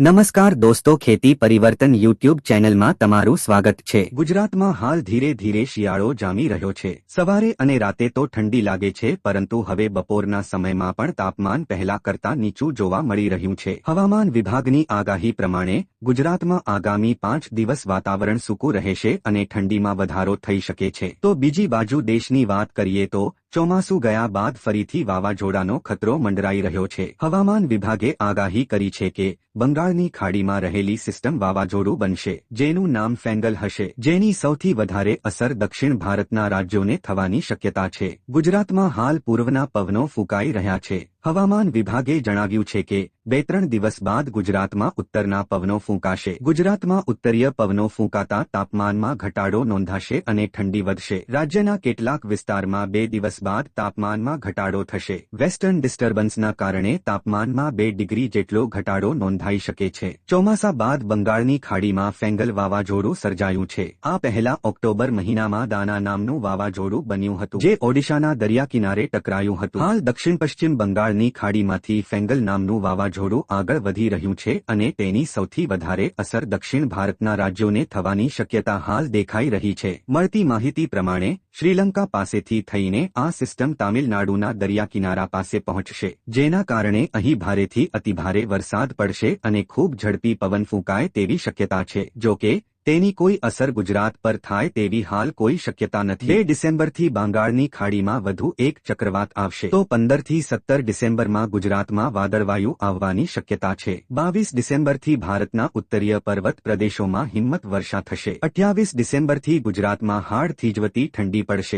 નમસ્કાર દોસ્તો, ખેતી પરિવર્તન યુટ્યુબ ચેનલમાં તમારું સ્વાગત છે. ગુજરાતમાં હાલ ધીરે ધીરે શિયાળો જામી રહ્યો છે. સવારે અને રાતે તો ઠંડી લાગે છે, પરંતુ હવે બપોરના સમયમાં પણ તાપમાન પહેલા કરતા નીચું જોવા મળી રહ્યું છે. હવામાન વિભાગની આગાહી પ્રમાણે, ગુજરાતમાં આગામી પાંચ દિવસ વાતાવરણ સૂકું રહેશે અને ઠંડીમાં વધારો થઈ શકે છે. તો બીજી બાજુ દેશની વાત કરીએ તો ચોમાસું ગયા બાદ ફરીથી વાવાઝોડાનો ખતરો મંડરાઈ રહ્યો છે. હવામાન વિભાગે આગાહી કરી છે કે, બંગાળની ખાડીમાં રહેલી સિસ્ટમ વાવાઝોડું બનશે, જેનું નામ ફેંગલ હશે. જેની સૌથી વધારે અસર દક્ષિણ ભારતના રાજ્યોને થવાની શક્યતા છે. ગુજરાતમાં હાલ પૂર્વના પવનો ફૂંકાઈ રહ્યા છે. હવામાન વિભાગે જણાવ્યું છે કે બે ત્રણ દિવસ બાદ ગુજરાતમાં ઉત્તરના પવનો ફૂંકાશે. ગુજરાતમાં ઉત્તરીય પવનો ફૂંકાતા તાપમાનમાં ઘટાડો નોંધાશે અને ઠંડી વધશે. રાજ્યના કેટલાક વિસ્તારમાં બે દિવસ બાદ તાપમાનમાં ઘટાડો થશે. વેસ્ટર્ન ડિસ્ટર્બન્સના કારણે તાપમાનમાં બે ડિગ્રી જેટલો ઘટાડો નોંધાઈ શકે છે. ચોમાસા બાદ બંગાળની ખાડીમાં ફેંગલ વાવાઝોડું સર્જાયું છે. આ પહેલા ઓક્ટોબર મહિનામાં દાના નામનું વાવાઝોડું બન્યું હતું, જે ઓડિશાના દરિયા કિનારે ટકરાયું હતું. હાલ દક્ષિણ પશ્ચિમ બંગાળની ખાડીમાંથી ફેંગલ નામનું વાવાઝોડું આગળ વધી રહ્યું છે અને તેની સૌથી વધારે અસર દક્ષિણ ભારતના રાજ્યોને થવાની શક્યતા હાલ દેખાઈ રહી છે. મળતી માહિતી પ્રમાણે, શ્રીલંકા પાસેથી થઈને આ સિસ્ટમ તામિલનાડુના દરિયા કિનારા પાસે પહોંચશે, જેના કારણે અહીં ભારેથી અતિભારે વરસાદ પડશે અને ખૂબ ઝડપી પવન ફૂંકાય તેવી શક્યતા છે, જો કે તેની કોઈ અસર ગુજરાત પર થાય તેવી હાલ કોઈ શક્યતા નથી. બે ડિસેમ્બરથી બંગાળની ખાડીમાં વધુ એક ચક્રવાત આવશે. તો પંદરથી સત્તર ડિસેમ્બરમાં ગુજરાતમાં વાદળવાયુ આવવાની શક્યતા છે. બાવીસ ડિસેમ્બરથી ભારતના ઉત્તરીય પર્વત પ્રદેશોમાં હિંમત વર્ષા થશે. અઠ્યાવીસ ડિસેમ્બરથી ગુજરાતમાં હાડ થીજવતી ઠંડી પડશે.